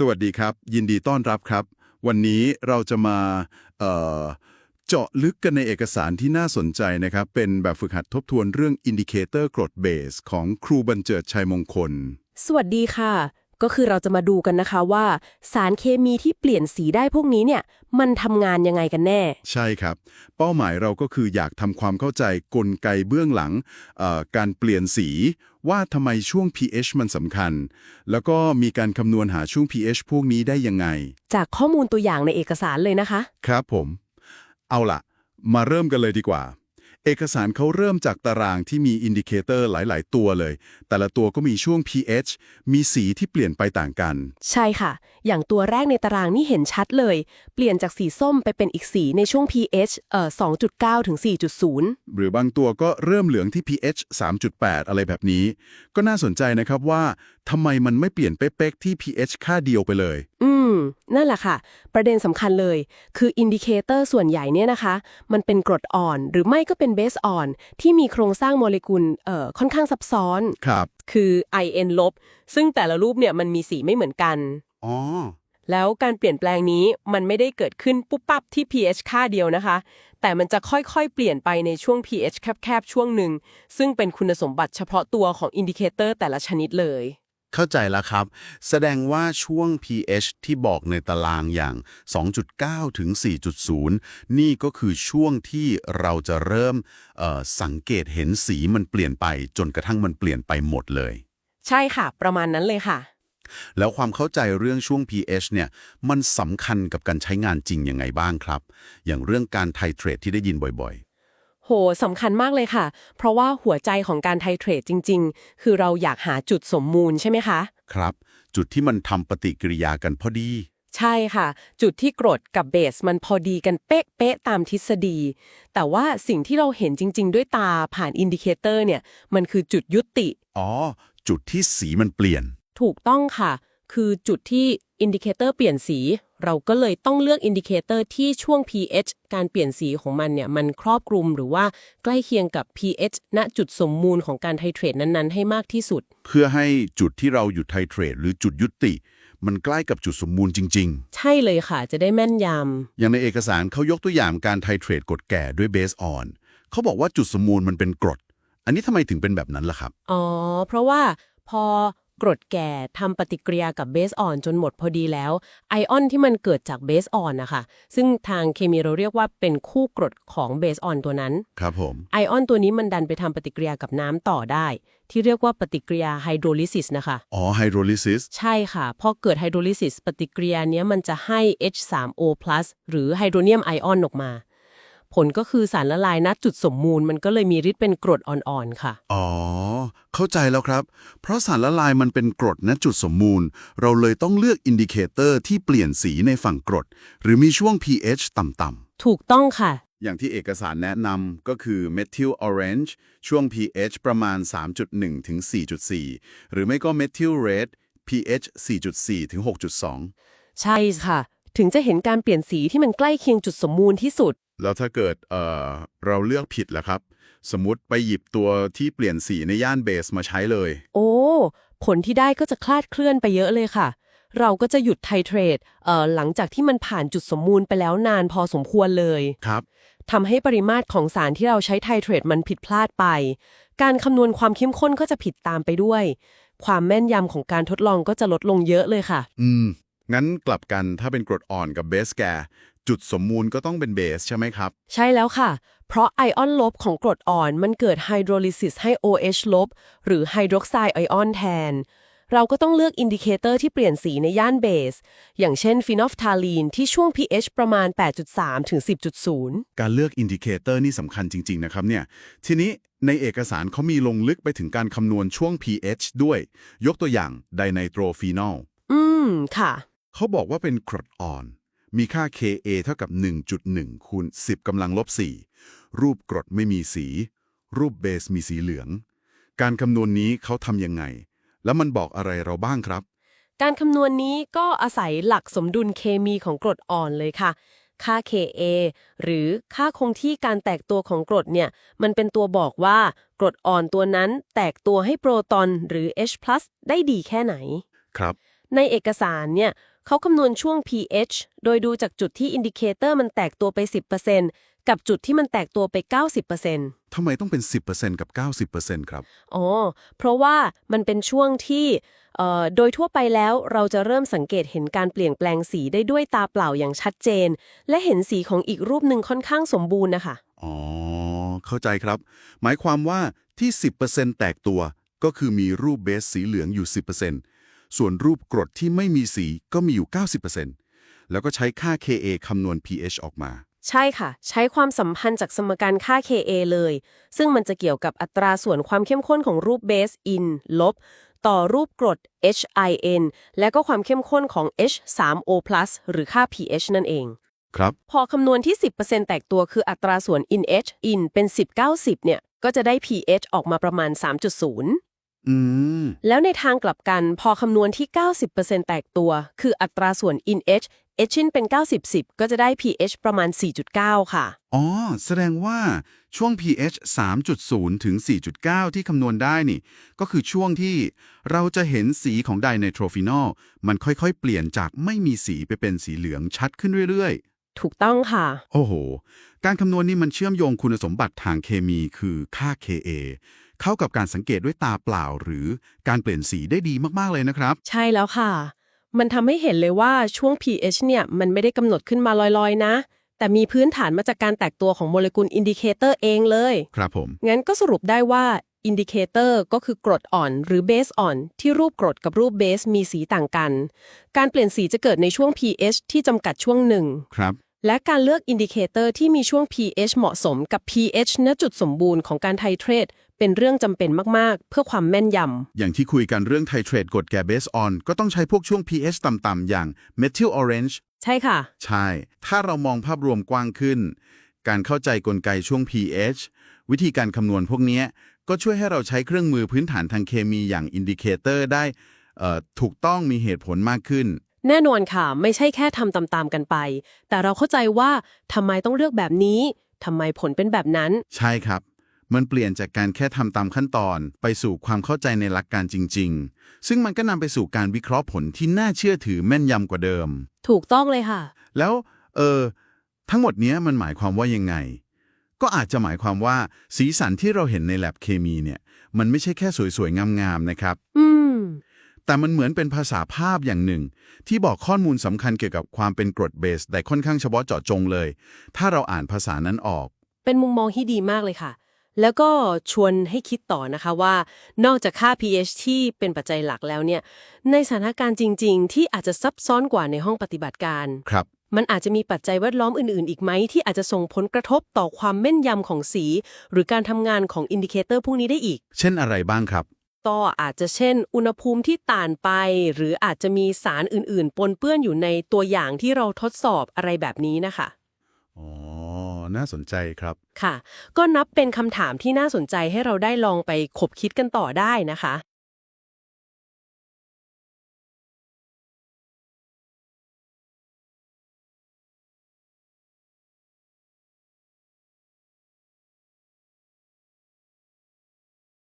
สวัสดีครับ ยินดีต้อนรับครับ วันนี้เราจะมาเเจาะลึกกันในเอกสารที่น่าสนใจนะครับ เป็นแบบฝึกหัดทบทวนเรื่องอินดิเคเตอร์กรดเบสของครูบรรเจิดชัยมงคล สวัสดีค่ะ ก็คือเราจะมาดูกันนะคะว่า สารเคมีที่เปลี่ยนสีได้พวกนี้เนี่ย มันทำงานยังไงกันแน่ ใช่ครับ เป้าหมายเราก็คืออยากทำความเข้าใจกลไกเบื้องหลังเอ่อการเปลี่ยนสีว่าทำไมช่วง pH มันสำคัญ แล้วก็มีการคำนวณหาช่วง pH พวกนี้ได้ยังไง จากข้อมูลตัวอย่างในเอกสารเลยนะคะ ครับผม เอาล่ะ มาเริ่มกันเลยดีกว่า เอกสารเขาเริ่มจากตารางที่มีอินดิเคเตอร์หลาย ๆ ตัวเลย แต่ละตัวก็มีช่วง pH มีสีที่เปลี่ยนไปต่างกัน ใช่ค่ะ อย่างตัวแรกในตารางนี่เห็นชัดเลย เปลี่ยนจากสีส้มไปเป็นอีกสีในช่วง pH เอ่อ2.9 ถึง 4.0 หรือบางตัวก็เริ่มเหลืองที่ pH 3.8 อะไรแบบนี้ ก็น่าสนใจนะครับว่าทำไมมันไม่เปลี่ยนเป๊กๆที่ pH ค่าเดียวไปเลยอืม นั่นแหละค่ะ ประเด็นสำคัญเลย คืออินดิเคเตอร์ส่วนใหญ่เนี่ยนะคะ มันเป็นกรดอ่อนหรือไม่ก็เป็นเบสอ่อน ที่มีโครงสร้างโมเลกุลเอ่อค่อนข้างซับซ้อนครับ คือ IN ลบซึ่งแต่ละรูปเนี่ยมันมีสีไม่เหมือนกัน อ๋อ แล้วการเปลี่ยนแปลงนี้มันไม่ได้เกิดขึ้นปุ๊บปั๊บที่ pH ค่าเดียวนะคะ แต่มันจะค่อยๆ เปลี่ยนไปในช่วง pH แคบๆช่วงหนึ่งซึ่งเป็นคุณสมบัติเฉพาะตัวของอินดิเคเตอร์แต่ละชนิดเลย เข้าใจแล้วครับ แสดงว่าช่วง pH ที่บอกในตารางอย่าง 2.9 ถึง 4.0 นี่ก็คือช่วงที่เราจะเริ่มเอ่อสังเกตเห็นสีมันเปลี่ยนไปจนกระทั่งมันเปลี่ยนไปหมดเลย ใช่ค่ะ ประมาณนั้นเลยค่ะ แล้วความเข้าใจเรื่องช่วง pH เนี่ย มันสำคัญกับการใช้งานจริงยังไงบ้างครับ อย่างเรื่องการไทเทรตที่ได้ยินบ่อย โหสำคัญมากเลยค่ะ เพราะว่าหัวใจของการไทเทรตจริง ๆ คือเราอยากหาจุดสมมูลใช่ไหมคะๆครับ จุดที่มันทำปฏิกิริยากันพอดี ใช่ค่ะ จุดที่กรดกับเบสมันพอดีกันเป๊ะๆตามทฤษฎี แต่ว่าสิ่งที่เราเห็นจริง ๆ ด้วยตาผ่านอินดิเคเตอร์เนี่ย มันคือจุดยุติ อ๋อ จุดที่สีมันเปลี่ยน ถูกต้องค่ะ คือจุดที่อินดิเคเตอร์เปลี่ยนสี เราก็เลยต้องเลือกอินดิเคเตอร์ที่ช่วง pH การเปลี่ยนสีของมันเนี่ย มันครอบคลุมหรือว่าใกล้เคียงกับ pH ณจุดสมมูลของการไทเทรตนั้นๆ ให้มากที่สุด เพื่อให้จุดที่เราหยุดไทเทรตหรือจุดยุติ มันใกล้กับจุดสมมูลจริงใช่เลยค่ะ จะได้แม่นยๆอย่างในเอกสารเขายกตัวอย่างการไทเทรตกรดแก่ด้วยเบสออนเขาบอกว่าจุดสมมูลมันเป็นกรด อันนี้ทำไมถึงเป็นแบบนั้นล่ะครับำอ๋อ เพราะว่าพอ กรดแก่ทำปฏิกิริยากับเบสอ่อนจนหมดพอดีแล้ว ไอออนที่มันเกิดจากเบสอ่อนนะคะซึ่งทางเคมีเราเรียกว่าเป็นคู่กรดของเบสอ่อนตัวนั้น ครับผม ไอออนตัวนี้มันดันไปทำปฏิกิริยากับน้ำต่อได้ ที่เรียกว่าปฏิกิริยาไฮโดรลิซิสนะคะ อ๋อไฮโดรลิซิสใช่ค่ะ พอเกิดไฮโดรลิซิสปฏิกิริยาเนี้ยมันจะให้ H3O+ หรือไฮโดรเนียมไอออนออกมา ผลก็คือสารละลายณจุดสมมูลมันก็เลยมีฤทธิ์เป็นกรดอ่อนๆค่ะ อ๋อ เข้าใจแล้วครับ เพราะสารละลายมันเป็นกรดณจุดสมมูล เราเลยต้องเลือกอินดิเคเตอร์ที่เปลี่ยนสีในฝั่งกรด หรือมีช่วง pH ต่ำถูกต้องค่ะ อย่างที่เอกสารแนะนำก็คือ Methyl Orange ช่วง pH ประมาณ 3.1 ถึง 4.4 หรือไม่ก็ Methyl Red pH 4.4 ถึง 6.2 ใช่ค่ะ ถึงจะเห็นการเปลี่ยนสีที่มันใกล้เคียงจุดสมมูลที่สุด แล้วถ้าเกิดเอ่อเราเลือกผิดล่ะครับ สมมติไปหยิบตัวที่เปลี่ยนสีในย่านเบสมาใช้เลย โอ้ ผลที่ได้ก็จะคลาดเคลื่อนไปเยอะเลยค่ะ เราก็จะหยุดไทเทรตเอ่อหลังจากที่มันผ่านจุดสมมูลไปแล้วนานพอสมควรเลยครับทำให้ปริมาตรของสารที่เราใช้ไทเทรตมันผิดพลาดไป การคำนวณความเข้มข้นก็จะผิดตามไปด้วย ความแม่นยำของการทดลองก็จะลดลงเยอะเลยค่ะ อืม งั้นกลับกันถ้าเป็นกรดอ่อนกับเบสแก จุดสมมูลก็ต้องเป็นเบสใช่ไหมครับ ใช่แล้วค่ะ เพราะไอออนลบของกรดอ่อนมันเกิดไฮโดรลิซิสให้ OH ลบหรือไฮดรอกไซด์ไอออนแทน เราก็ต้องเลือกอินดิเคเตอร์ที่เปลี่ยนสีในย่านเบส อย่างเช่นฟีนอฟทาลีนที่ช่วง pH ประมาณ 8.3 ถึง 10.0 การเลือกอินดิเคเตอร์นี่สำคัญจริง ๆ นะครับเนี่ย ทีนี้ในเอกสารเขามีลงลึกไปถึงการคำนวณช่วง pH ด้วย ยกตัวอย่างไดไนโตรฟีนอลอืมค่ะ เขาบอกว่าเป็นกรดอ่อน มีค่า Ka เท่ากับ 1.1 คูณ 10กำลังลบ 4 รูปกรดไม่มีสี รูปเบสมีสีเหลือง การคำนวณนี้เขาทำยังไง แล้วมันบอกอะไรเราบ้างครับ การคำนวณนี้ก็อาศัยหลักสมดุลเคมีของกรดอ่อนเลยค่ะ ค่า Ka หรือค่าคงที่การแตกตัวของกรดเนี่ย มันเป็นตัวบอกว่ากรดอ่อนตัวนั้นแตกตัวให้โปรตอนหรือ H+ ได้ดีแค่ไหน ครับ ในเอกสารเนี่ย เขาคำนวณช่วง pH โดยดูจากจุดที่อินดิเคเตอร์มันแตกตัวไป 10%กับจุดที่มันแตกตัวไป 90%ทำไมต้องเป็น 10%กับ 90%ครับ อ๋อ เพราะว่ามันเป็นช่วงที่เอ่อโดยทั่วไปแล้วเราจะเริ่มสังเกตเห็นการเปลี่ยนแปลงสีได้ด้วยตาเปล่าอย่างชัดเจน และเห็นสีของอีกรูปหนึ่งค่อนข้างสมบูรณ์นะคะ อ๋อ เข้าใจครับ หมายความว่าที่ 10%แตกตัวก็คือมีรูปเบสสีเหลืองอยู่ 10% ส่วนรูปกรดที่ไม่มีสีก็มีอยู่ 90%แล้วก็ใช้ค่า Ka คำนวณ pH ออกมาใช่ค่ะ ใช้ความสัมพันธ์จากสมการค่า Ka เลย ซึ่งมันจะเกี่ยวกับอัตราส่วนความเข้มข้นของรูปเบส in ลบ ต่อรูปกรด HIN และก็ความเข้มข้นของ H3O+ หรือค่า pH นั่นเอง ครับ พอคำนวณที่ 10%แตกตัวคืออัตราส่วน in H in เป็น 10 90 เนี่ย ก็จะได้ pH ออกมาประมาณ 3.0 อืม แล้วในทางกลับกันพอคำนวณที่ 90%แตกตัว คืออัตราส่วน in H H ชินเป็น 90 10 ก็จะได้ pH ประมาณ 4.9 ค่ะ อ๋อ แสดงว่าช่วง pH 3.0 ถึง 4.9 ที่คำนวณได้นี่ ก็คือช่วงที่เราจะเห็นสีของไดไนโตรฟีนอล มันค่อยๆ เปลี่ยนจากไม่มีสีไปเป็นสีเหลืองชัดขึ้นเรื่อยถูกต้องค่ะๆโอ้โห การคำนวณนี้มันเชื่อมโยงคุณสมบัติทางเคมีคือค่า Ka เข้ากับการสังเกตด้วยตาเปล่า หรือการเปลี่ยนสีได้ดีมากๆเลยนะครับ ใช่แล้วค่ะ มันทำให้เห็นเลยว่าช่วง pH เนี่ยมันไม่ได้กำหนดขึ้นมาลอยๆ นะ แต่มีพื้นฐานมาจากการแตกตัวของโมเลกุลอินดิเคเตอร์เองเลย ครับผม งั้นก็สรุปได้ว่าอินดิเคเตอร์ก็คือกรดอ่อนหรือเบสอ่อน ที่รูปกรดกับรูปเบสมีสีต่างกัน การเปลี่ยนสีจะเกิดในช่วง pH ที่จำกัดช่วงหนึ่ง ครับ และการเลือกอินดิเคเตอร์ที่มีช่วง pH เหมาะสมกับ pH ณจุดสมบูรณ์ของการไทเทรตเป็นเรื่องจำเป็นมาก ๆ เพื่อความแม่นยำ อย่างที่คุยกันเรื่องไทเทรตกรดแก่เบสออนก็ต้องใช้พวกช่วง pH ต่ำ ๆ อย่าง methyl orange ใช่ค่ะ ใช่ ถ้าเรามองภาพรวมกว้างขึ้น การเข้าใจกลไกช่วง pH วิธีการคำนวณพวกเนี้ยก็ช่วยให้เราใช้เครื่องมือพื้นฐานทางเคมีอย่างอินดิเคเตอร์ได้เอ่อถูกต้องมีเหตุผลมากขึ้น แน่นอนค่ะ ไม่ใช่แค่ทำตามๆกันไป แต่เราเข้าใจว่าทำไมต้องเลือกแบบนี้ทำไมผลเป็นแบบนั้น ใช่ครับ มันเปลี่ยนจากการแค่ทำตามขั้นตอน ไปสู่ความเข้าใจในหลักการจริง ๆ ซึ่งมันก็นำไปสู่การวิเคราะห์ผลที่น่าเชื่อถือแม่นยำกว่าเดิม ถูกต้องเลยค่ะ แล้ว เออ ทั้งหมดเนี้ยมันหมายความว่ายังไง ก็อาจจะหมายความว่าสีสันที่เราเห็นในแลบเคมีเนี่ย มันไม่ใช่แค่สวยๆงามๆนะครับ อืม แต่มันเหมือนเป็นภาษาภาพอย่างหนึ่ง ที่บอกข้อมูลสำคัญเกี่ยวกับความเป็นกรดเบสแต่ค่อนข้างเฉพาะเจาะจงเลย ถ้าเราอ่านภาษานั้นออก เป็นมุมมองที่ดีมากเลยค่ะ แล้วก็ชวนให้คิดต่อนะคะว่า นอกจากค่า pH ที่เป็นปัจจัยหลักแล้วเนี่ย ในสถานการณ์จริง ๆ ที่อาจจะซับซ้อนกว่าในห้องปฏิบัติการ ครับ มันอาจจะมีปัจจัยแวดล้อมอื่น ๆ อีกไหม ที่อาจจะส่งผลกระทบต่อความแม่นยำของสี หรือการทำงานของอินดิเคเตอร์พวกนี้ได้อีก เช่นอะไรบ้างครับ ก็อาจจะเช่น อุณหภูมิที่ต่านไป หรืออาจจะมีสารอื่น ๆ ปนเปื้อนอยู่ในตัวอย่างที่เราทดสอบอะไรแบบนี้นะคะอ๋อ น่าสนใจครับ ค่ะ ก็นับเป็นคำถามที่น่าสนใจให้เราได้ลองไปขบคิดกันต่อได้นะคะ